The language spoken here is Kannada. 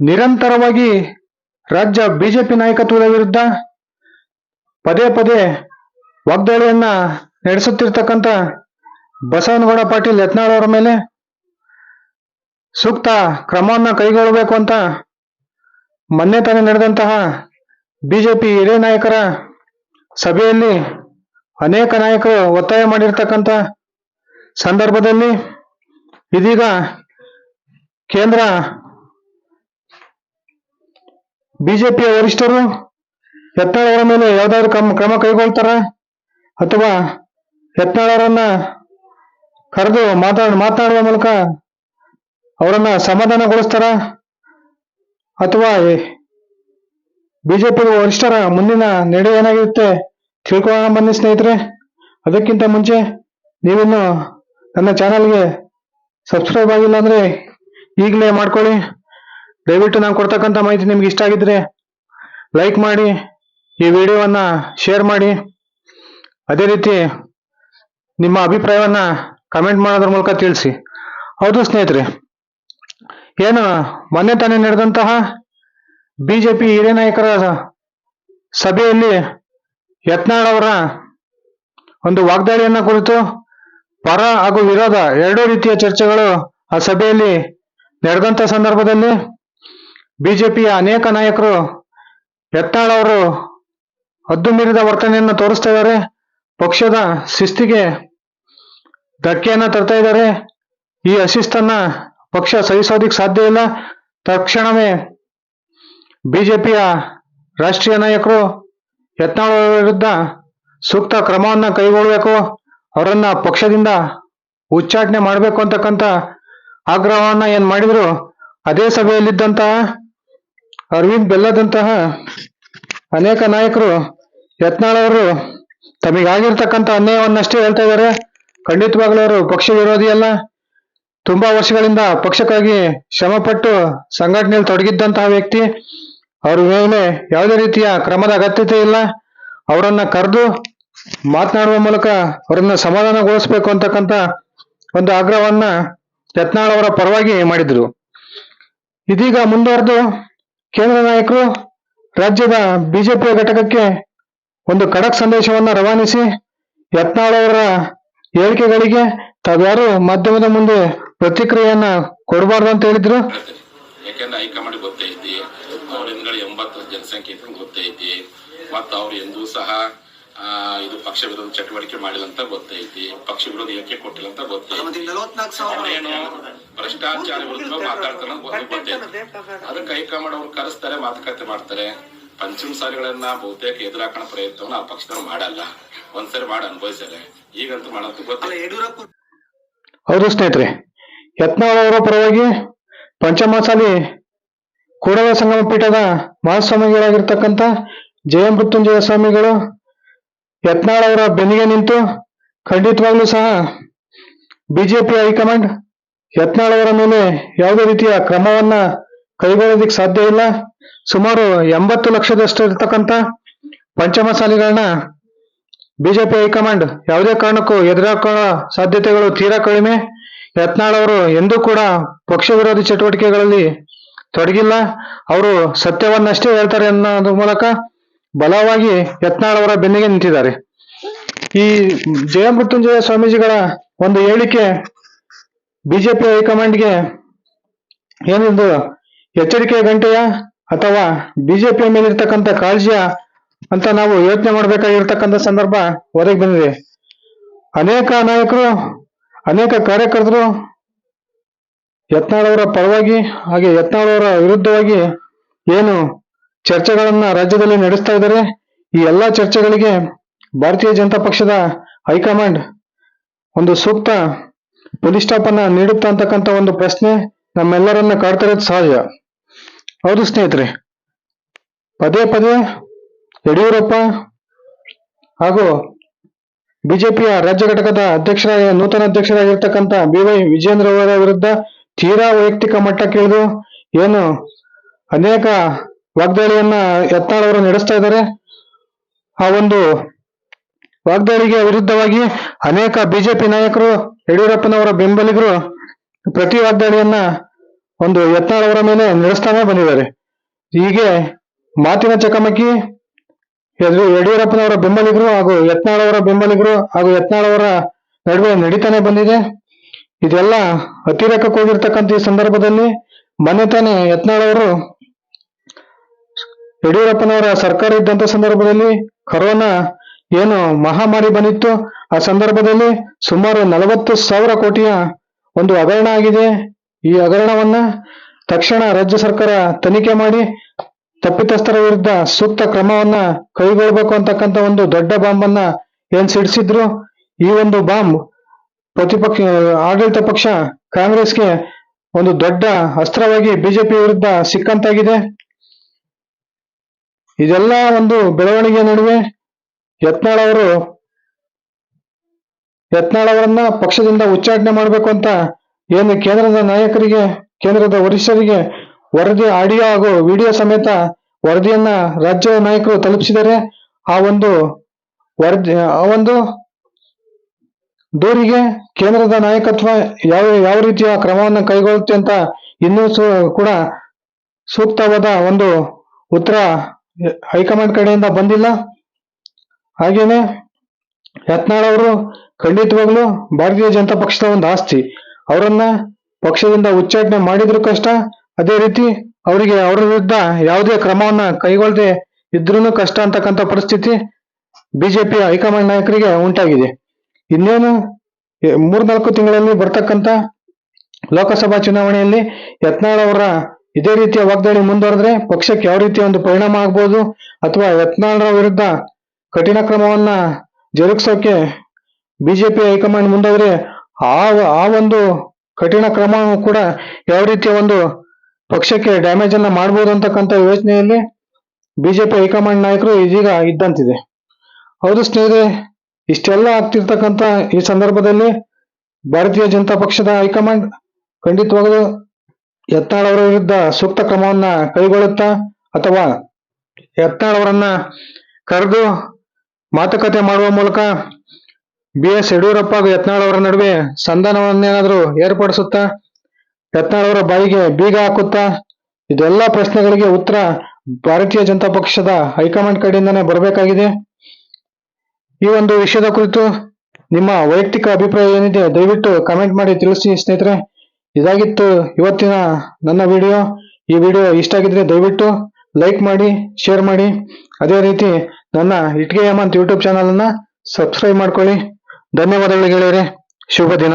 ನಿರಂತರವಾಗಿ ರಾಜ್ಯ ಬಿಜೆಪಿ ನಾಯಕತ್ವದ ವಿರುದ್ಧ ಪದೇ ಪದೇ ವಾಗ್ದಾಳಿಯನ್ನ ನಡೆಸುತ್ತಿರ್ತಕ್ಕಂಥ ಬಸವನಗೌಡ ಪಾಟೀಲ್ ಯತ್ನಾಳ್ ಅವರ ಮೇಲೆ ಸೂಕ್ತ ಕ್ರಮವನ್ನ ಕೈಗೊಳ್ಳಬೇಕು ಅಂತ ಮೊನ್ನೆ ತಾನೇ ನಡೆದಂತಹ ಬಿಜೆಪಿ ಹಿರಿಯ ನಾಯಕರ ಸಭೆಯಲ್ಲಿ ಅನೇಕ ನಾಯಕರು ಒತ್ತಾಯ ಮಾಡಿರ್ತಕ್ಕಂಥ ಸಂದರ್ಭದಲ್ಲಿ ಇದೀಗ ಕೇಂದ್ರ ಬಿಜೆಪಿಯ ವರಿಷ್ಠರು ಯತ್ನಾಳ್ ಮೇಲೆ ಯಾವ್ದಾದ್ರು ಕ್ರಮ ಕ್ರಮ ಕೈಗೊಳ್ತಾರ? ಅಥವಾ ಯತ್ನಾಳ್ ಕರೆದು ಮಾತಾಡ ಮಾತನಾಡುವ ಮೂಲಕ ಅವರನ್ನ ಸಮಾಧಾನಗೊಳಿಸ್ತಾರ? ಅಥವಾ ಬಿಜೆಪಿ ವರಿಷ್ಠರ ಮುಂದಿನ ನಡೆ ಏನಾಗಿರುತ್ತೆ ತಿಳ್ಕೊಳ್ಳೋಣ ಬನ್ನಿ ಸ್ನೇಹಿತರೆ. ಅದಕ್ಕಿಂತ ಮುಂಚೆ ನೀವಿನ್ನು ನನ್ನ ಚಾನಲ್ಗೆ ಸಬ್ಸ್ಕ್ರೈಬ್ ಆಗಿಲ್ಲ ಅಂದ್ರೆ ಈಗಲೇ ಮಾಡ್ಕೊಳ್ಳಿ. ದಯವಿಟ್ಟು ನಾನು ಕೊಡ್ತಕ್ಕಂಥ ಮಾಹಿತಿ ನಿಮ್ಗೆ ಇಷ್ಟ ಆಗಿದ್ರೆ ಲೈಕ್ ಮಾಡಿ, ಈ ವಿಡಿಯೋವನ್ನ ಶೇರ್ ಮಾಡಿ. ಅದೇ ರೀತಿ ನಿಮ್ಮ ಅಭಿಪ್ರಾಯವನ್ನ ಕಮೆಂಟ್ ಮಾಡೋದ್ರ ಮೂಲಕ ತಿಳಿಸಿ. ಹೌದು ಸ್ನೇಹಿತರೆ, ಏನು ಮೊನ್ನೆ ತಾನೇ ನಡೆದಂತಹ ಬಿ ಜೆ ಪಿ ಹಿರಿಯ ನಾಯಕರ ಸಭೆಯಲ್ಲಿ ಯತ್ನಾಳ್ ಅವರ ಒಂದು ವಾಗ್ದಾಳಿಯನ್ನ ಕುರಿತು ಪರ ಹಾಗೂ ವಿರೋಧ ಎರಡೂ ರೀತಿಯ ಚರ್ಚೆಗಳು ಆ ಸಭೆಯಲ್ಲಿ ನಡೆದಂತ ಸಂದರ್ಭದಲ್ಲಿ ಬಿಜೆಪಿಯ ಅನೇಕ ನಾಯಕರು ಯತ್ನಾಳ್ ಅವರು ಹದ್ದು ಮೀರಿದ ವರ್ತನೆಯನ್ನು ತೋರಿಸ್ತಾ ಇದ್ದಾರೆ. ಪಕ್ಷದ ಶಿಸ್ತಿಗೆ ಧಕ್ಕೆಯನ್ನ ತರ್ತಾ ಇದ್ದಾರೆ. ಈ ಅಶಿಸ್ತನ್ನ ಪಕ್ಷ ಸಹಿಸೋದಿಕ್ ಸಾಧ್ಯ ಇಲ್ಲ. ತಕ್ಷಣವೇ ಬಿಜೆಪಿಯ ರಾಷ್ಟ್ರೀಯ ನಾಯಕರು ಯತ್ನಾಳ ವಿರುದ್ಧ ಸೂಕ್ತ ಕ್ರಮವನ್ನ ಕೈಗೊಳ್ಳಬೇಕು ಅವರನ್ನ ಪಕ್ಷದಿಂದ ಉಚ್ಚಾಟನೆ ಮಾಡಬೇಕು ಅಂತಕ್ಕಂಥ ಆಗ್ರಹವನ್ನ ಏನ್ ಮಾಡಿದ್ರು ಅದೇ ಸಭೆಯಲ್ಲಿದ್ದಂತಹ ಅರವಿಂದ್ ಬೆಲ್ಲದಂತಹ ಅನೇಕ ನಾಯಕರು ಯತ್ನಾಳ್ ಅವರು ತಮಗಾಗಿರ್ತಕ್ಕಂಥ ಅನ್ಯಾಯವನ್ನಷ್ಟೇ ಹೇಳ್ತಾ ಇದ್ದಾರೆ. ಖಂಡಿತವಾಗ್ಲೂ ಅವರು ಪಕ್ಷ ವಿರೋಧಿ ಅಲ್ಲ. ತುಂಬಾ ವರ್ಷಗಳಿಂದ ಪಕ್ಷಕ್ಕಾಗಿ ಶ್ರಮಪಟ್ಟು ಸಂಘಟನೆಯಲ್ಲಿ ತೊಡಗಿದ್ದಂತಹ ವ್ಯಕ್ತಿ. ಅವ್ರ ಮೇಲೆ ಯಾವುದೇ ರೀತಿಯ ಕ್ರಮದ ಅಗತ್ಯತೆ ಇಲ್ಲ. ಅವರನ್ನ ಕರೆದು ಮಾತನಾಡುವ ಮೂಲಕ ಅವರನ್ನ ಸಮಾಧಾನಗೊಳಿಸಬೇಕು ಅಂತಕ್ಕಂಥ ಒಂದು ಆಗ್ರಹವನ್ನ ಯತ್ನಾಳ್ ಅವರ ಪರವಾಗಿ ಮಾಡಿದ್ರು. ಇದೀಗ ಮುಂದುವರೆದು ಕೇಂದ್ರ ನಾಯಕರು ರಾಜ್ಯದ ಬಿಜೆಪಿಯ ಘಟಕಕ್ಕೆ ಒಂದು ಖಡಕ್ ಸಂದೇಶವನ್ನ ರವಾನಿಸಿ ಯತ್ನಾಳ್ ಅವರ ಹೇಳಿಕೆಗಳಿಗೆ ತಾವ್ಯಾರು ಮಾಧ್ಯಮದ ಮುಂದೆ ಪ್ರತಿಕ್ರಿಯೆಯನ್ನ ಕೊಡಬಾರ್ದು ಅಂತ ಹೇಳಿದ್ರು. ಯಾಕೆಂದ್ರೆ ಹೈಕಮಾಂಡ್ ಗೊತ್ತೈತಿ ಅವ್ರ ಹಿಂದ್ಗಡೆ ಎಂಬತ್ತು ಜನಸಂಖ್ಯೆ ಗೊತ್ತೈತಿ ಮತ್ತ ಅವ್ರು ಎಂದೂ ಸಹ ಇದು ಪಕ್ಷ ವಿರೋಧ ಚಟುವಟಿಕೆ ಮಾಡಿಲ್ಲ ಅಂತ ಗೊತ್ತೈತಿ. ಪಕ್ಷ ವಿರೋಧ ಯಾಕೆ ಕೊಟ್ಟಿಲ್ಲ ಅಂತ ಗೊತ್ತೈತಿ ಭ್ರಷ್ಟಾಚಾರ ವಿರುದ್ಧ ಮಾತಾಡ್ತಾನೆ ಅಂತ ಗೊತ್ತೈತಿ. ಅದಕ್ಕೆ ಹೈಕಮಾಂಡ್ ಅವ್ರು ಕರೆಸ್ತಾರೆ ಮಾತುಕತೆ ಮಾಡ್ತಾರೆ. ಪಂಚಮ ಸಾರಿಗಳನ್ನ ಬಹುತೇಕ ಎದುರಾಕಣ ಪ್ರಯತ್ನವನ್ನ ಆ ಪಕ್ಷದವ್ರು ಮಾಡಲ್ಲ. ಒಂದ್ಸರಿ ಮಾಡಿ ಅನುಭವಿಸಲೇ. ಈಗಂತೂ ಮಾಡೋದು ಗೊತ್ತಿಲ್ಲ ಯಡಿಯೂರಪ್ಪ ಹೌದು ಸ್ನೇಹಿತರೆ ಯತ್ನಾಳ್ ಅವರ ಪರವಾಗಿ ಪಂಚಮಸಾಲಿ ಕೂಡಲ ಸಂಗಮ ಪೀಠದ ಮಹಾಸ್ವಾಮಿಗಳಾಗಿರ್ತಕ್ಕಂಥ ಜಯ ಮೃತ್ಯುಂಜಯ ಸ್ವಾಮಿಗಳು ಯತ್ನಾಳ್ ಅವರ ಬೆನ್ನಿಗೆ ನಿಂತು ಖಂಡಿತವಾಗ್ಲೂ ಸಹ ಬಿಜೆಪಿ ಹೈಕಮಾಂಡ್ ಯತ್ನಾಳ್ ಅವರ ಮೇಲೆ ಯಾವುದೇ ರೀತಿಯ ಕ್ರಮವನ್ನ ಕೈಗೊಳ್ಳೋದಿಕ್ ಸಾಧ್ಯ ಇಲ್ಲ. ಸುಮಾರು ಎಂಬತ್ತು ಲಕ್ಷದಷ್ಟು ಇರ್ತಕ್ಕಂಥ ಪಂಚಮಸಾಲಿಗಳನ್ನ ಬಿಜೆಪಿ ಹೈಕಮಾಂಡ್ ಯಾವುದೇ ಕಾರಣಕ್ಕೂ ಎದುರಾಕೊಳ್ಳೋ ಸಾಧ್ಯತೆಗಳು ತೀರಾ ಕಡಿಮೆ. ಯತ್ನಾಳ್ ಅವರು ಎಂದೂ ಕೂಡ ಪಕ್ಷ ವಿರೋಧಿ ಚಟುವಟಿಕೆಗಳಲ್ಲಿ ತೊಡಗಿಲ್ಲ. ಅವರು ಸತ್ಯವನ್ನಷ್ಟೇ ಹೇಳ್ತಾರೆ ಅನ್ನೋದ್ರ ಮೂಲಕ ಬಲವಾಗಿ ಯತ್ನಾಳವರ ಬೆನ್ನಿಗೆ ನಿಂತಿದ್ದಾರೆ. ಈ ಜಯಮೃತ್ಯುಂಜಯ ಸ್ವಾಮೀಜಿಗಳ ಒಂದು ಹೇಳಿಕೆ ಬಿಜೆಪಿ ಹೈಕಮಾಂಡ್ಗೆ ಏನಿದು ಎಚ್ಚರಿಕೆಯ ಗಂಟೆಯ ಅಥವಾ ಬಿಜೆಪಿಯ ಮೇಲಿರ್ತಕ್ಕಂಥ ಕಾಳಜಿಯ ಅಂತ ನಾವು ಯೋಚನೆ ಮಾಡಬೇಕಾಗಿರ್ತಕ್ಕಂಥ ಸಂದರ್ಭ ಹೊರಗೆ ಬಂದಿದೆ. ಅನೇಕ ನಾಯಕರು, ಅನೇಕ ಕಾರ್ಯಕರ್ತರು ಯತ್ನಾಳವರ ಪರವಾಗಿ ಹಾಗೆ ಯತ್ನಾಳವರ ವಿರುದ್ಧವಾಗಿ ಏನು ಚರ್ಚೆಗಳನ್ನ ರಾಜ್ಯದಲ್ಲಿ ನಡೆಸ್ತಾ ಇದ್ದಾರೆ. ಈ ಎಲ್ಲಾ ಚರ್ಚೆಗಳಿಗೆ ಭಾರತೀಯ ಜನತಾ ಪಕ್ಷದ ಹೈಕಮಾಂಡ್ ಒಂದು ಸೂಕ್ತ ಬಲಿಷ್ಠಾಪನ ನೀಡುತ್ತಾ ಅಂತಕ್ಕಂಥ ಒಂದು ಪ್ರಶ್ನೆ ನಮ್ಮೆಲ್ಲರನ್ನ ಕಾಡ್ತಿರೋದು ಸಹಜ. ಹೌದು ಸ್ನೇಹಿತರೆ, ಪದೇ ಪದೇ ಯಡಿಯೂರಪ್ಪ ಹಾಗೂ ಬಿಜೆಪಿಯ ರಾಜ್ಯ ಘಟಕದ ಅಧ್ಯಕ್ಷರಾಗಿ ನೂತನ ಅಧ್ಯಕ್ಷರಾಗಿರ್ತಕ್ಕಂಥ ಬಿ ವೈ ವಿಜೇಂದ್ರ ಅವರ ವಿರುದ್ಧ ತೀರಾ ವೈಯಕ್ತಿಕ ಮಟ್ಟಕ್ಕಿಳಿದು ಏನು ಅನೇಕ ವಾಗ್ದಾಳಿಯನ್ನ ಯತ್ನಾಳ್ ಅವರು ನಡೆಸ್ತಾ ಇದ್ದಾರೆ ಆ ಒಂದು ವಾಗ್ದಾಳಿಗೆ ವಿರುದ್ಧವಾಗಿ ಅನೇಕ ಬಿಜೆಪಿ ನಾಯಕರು, ಯಡಿಯೂರಪ್ಪನವರ ಬೆಂಬಲಿಗರು ಪ್ರತಿ ವಾಗ್ದಾಳಿಯನ್ನ ಒಂದು ಯತ್ನಾಳ್ ಅವರ ಮೇಲೆ ನಡೆಸ್ತಾನೆ ಬಂದಿದ್ದಾರೆ. ಹೀಗೆ ಮಾತಿನ ಚಕಮಕಿ ಯಡಿಯೂರಪ್ಪನವರ ಬೆಂಬಲಿಗರು ಹಾಗೂ ಯತ್ನಾಳ್ ಅವರ ಬೆಂಬಲಿಗರು ಹಾಗೂ ಯತ್ನಾಳ್ ಅವರ ನಡುವೆ ನಡೀತಾನೆ ಬಂದಿದೆ. ಇದೆಲ್ಲ ಅತಿರೇಕಕ್ಕೆ ಹೋಗಿರ್ತಕ್ಕಂಥ ಈ ಸಂದರ್ಭದಲ್ಲಿ ಮೊನ್ನೆ ತಾನೇ ಯತ್ನಾಳ್ ಅವರು ಯಡಿಯೂರಪ್ಪನವರ ಸರ್ಕಾರ ಇದ್ದಂತ ಸಂದರ್ಭದಲ್ಲಿ ಕೊರೋನಾ ಏನು ಮಹಾಮಾರಿ ಬಂದಿತ್ತು, ಆ ಸಂದರ್ಭದಲ್ಲಿ ಸುಮಾರು ನಲವತ್ತು ಸಾವಿರ ಕೋಟಿಯ ಒಂದು ಹಗರಣ ಆಗಿದೆ. ಈ ಹಗರಣವನ್ನ ತಕ್ಷಣ ರಾಜ್ಯ ಸರ್ಕಾರ ತನಿಖೆ ಮಾಡಿ ತಪ್ಪಿತಸ್ಥರ ವಿರುದ್ಧ ಸೂಕ್ತ ಕ್ರಮವನ್ನ ಕೈಗೊಳ್ಳಬೇಕು ಅಂತಕ್ಕಂಥ ಒಂದು ದೊಡ್ಡ ಬಾಂಬ್ ಅನ್ನ ಏನ್ ಸಿಡಿಸಿದ್ರು ಈ ಒಂದು ಬಾಂಬ್ ಪ್ರತಿಪಕ್ಷ, ಆಡಳಿತ ಪಕ್ಷ ಕಾಂಗ್ರೆಸ್ಗೆ ಒಂದು ದೊಡ್ಡ ಅಸ್ತ್ರವಾಗಿ ಬಿಜೆಪಿ ವಿರುದ್ಧ ಸಿಕ್ಕಂತಾಗಿದೆ. ಇದೆಲ್ಲ ಒಂದು ಬೆಳವಣಿಗೆ ನಡುವೆ ಯತ್ನಾಳ್ ಅವರು ಪಕ್ಷದಿಂದ ಉಚ್ಚಾಟನೆ ಮಾಡಬೇಕು ಅಂತ ಏನು ಕೇಂದ್ರದ ನಾಯಕರಿಗೆ, ಕೇಂದ್ರದ ವರಿಷ್ಠರಿಗೆ ವರದಿ ಆಡಿಯೋ ಹಾಗೂ ವಿಡಿಯೋ ಸಮೇತ ವರದಿಯನ್ನ ರಾಜ್ಯ ನಾಯಕರು ತಲುಪಿಸಿದರೆ ಆ ಒಂದು ವರದಿ, ಆ ಒಂದು ದೂರಿಗೆ ಕೇಂದ್ರದ ನಾಯಕತ್ವ ಯಾವ ಯಾವ ರೀತಿಯ ಕ್ರಮವನ್ನು ಕೈಗೊಳ್ಳುತ್ತೆ ಅಂತ ಇನ್ನೂ ಕೂಡ ಸೂಕ್ತವಾದ ಒಂದು ಉತ್ತರ ಹೈಕಮಾಂಡ್ ಕಡೆಯಿಂದ ಬಂದಿಲ್ಲ. ಹಾಗೇನೆ ಯತ್ನಾಳ್ ಅವರು ಖಂಡಿತವಾಗ್ಲೂ ಭಾರತೀಯ ಜನತಾ ಪಕ್ಷದ ಒಂದು ಆಸ್ತಿ. ಅವರನ್ನ ಪಕ್ಷದಿಂದ ಉಚ್ಚಾಟನೆ ಮಾಡಿದ್ರು ಕಷ್ಟ. ಅದೇ ರೀತಿ ಅವರಿಗೆ ಅವರ ವಿರುದ್ಧ ಯಾವುದೇ ಕ್ರಮವನ್ನ ಕೈಗೊಳ್ಳದೆ ಇದ್ರೂ ಕಷ್ಟ ಅಂತಕ್ಕಂಥ ಪರಿಸ್ಥಿತಿ ಬಿಜೆಪಿ ಹೈಕಮಾಂಡ್ ನಾಯಕರಿಗೆ ಉಂಟಾಗಿದೆ. ಇನ್ನೇನು ಮೂರ್ನಾಲ್ಕು ತಿಂಗಳಲ್ಲಿ ಬರ್ತಕ್ಕಂಥ ಲೋಕಸಭಾ ಚುನಾವಣೆಯಲ್ಲಿ ಯತ್ನಾಳ್ ಅವರ ಇದೇ ರೀತಿಯ ವಾಗ್ದಾಳಿ ಮುಂದುವರೆದ್ರೆ ಪಕ್ಷಕ್ಕೆ ಯಾವ ರೀತಿಯ ಒಂದು ಪರಿಣಾಮ ಆಗ್ಬೋದು ಅಥವಾ ಯತ್ನಾಳರ ವಿರುದ್ಧ ಕಠಿಣ ಕ್ರಮವನ್ನ ಜರುಗಿಸೋಕೆ ಬಿಜೆಪಿ ಹೈಕಮಾಂಡ್ ಮುಂದಾದ್ರೆ ಆ ಆ ಒಂದು ಕಠಿಣ ಕ್ರಮವೂ ಕೂಡ ಯಾವ ರೀತಿಯ ಒಂದು ಪಕ್ಷಕ್ಕೆ ಡ್ಯಾಮೇಜ್ ಅನ್ನ ಮಾಡ್ಬೋದು ಅಂತಕ್ಕಂಥ ಯೋಚನೆಯಲ್ಲಿ ಬಿಜೆಪಿ ಹೈಕಮಾಂಡ್ ನಾಯಕರು ಇದೀಗ ಇದ್ದಂತಿದೆ. ಹೌದು ಸ್ನೇಹಿತರೆ, ಇಷ್ಟೆಲ್ಲ ಆಗ್ತಿರ್ತಕ್ಕಂಥ ಈ ಸಂದರ್ಭದಲ್ಲಿ ಭಾರತೀಯ ಜನತಾ ಪಕ್ಷದ ಹೈಕಮಾಂಡ್ ಖಂಡಿತವಾಗಲೂ ಯತ್ನಾಳ್ ಅವರ ವಿರುದ್ಧ ಸೂಕ್ತ ಕ್ರಮವನ್ನ ಕೈಗೊಳ್ಳುತ್ತಾ ಅಥವಾ ಯತ್ನಾಳ್ ಅವರನ್ನ ಕರೆದು ಮಾತುಕತೆ ಮಾಡುವ ಮೂಲಕ ಬಿ ಎಸ್ ಯಡಿಯೂರಪ್ಪ ಹಾಗೂ ಯತ್ನಾಳ್ ಅವರ ನಡುವೆ ಸಂಧಾನವನ್ನೇನಾದರೂ ಏರ್ಪಡಿಸುತ್ತಾ ಯತ್ನಾಳ್ ಅವರ ಬಾಯಿಗೆ ಬೀಗ ಹಾಕುತ್ತಾ ಇದೆಲ್ಲ ಪ್ರಶ್ನೆಗಳಿಗೆ ಉತ್ತರ ಭಾರತೀಯ ಜನತಾ ಪಕ್ಷದ ಹೈಕಮಾಂಡ್ ಕಡೆಯಿಂದನೇ ಬರಬೇಕಾಗಿದೆ. ಈ ಒಂದು ವಿಷಯದ ಕುರಿತು ನಿಮ್ಮ ವೈಯಕ್ತಿಕ ಅಭಿಪ್ರಾಯ ಏನಿದೆ ದಯವಿಟ್ಟು ಕಮೆಂಟ್ ಮಾಡಿ ತಿಳಿಸಿ ಸ್ನೇಹಿತರೆ. ಇದಾಗಿತ್ತು ಇವತ್ತಿನ ನನ್ನ ವಿಡಿಯೋ. ಈ ವಿಡಿಯೋ ಇಷ್ಟ ಆಗಿದ್ರೆ ದಯವಿಟ್ಟು ಲೈಕ್ ಮಾಡಿ, ಶೇರ್ ಮಾಡಿ. ಅದೇ ರೀತಿ ನನ್ನ ಇಟ್ಗೆ ಹೇಮಂತ್ ಯೂಟ್ಯೂಬ್ ಚಾನಲ್ ಅನ್ನ ಸಬ್ಸ್ಕ್ರೈಬ್ ಮಾಡ್ಕೊಳ್ಳಿ. ಧನ್ಯವಾದಗಳು ಗೆಳೆಯರೆ. ಶುಭ ದಿನ.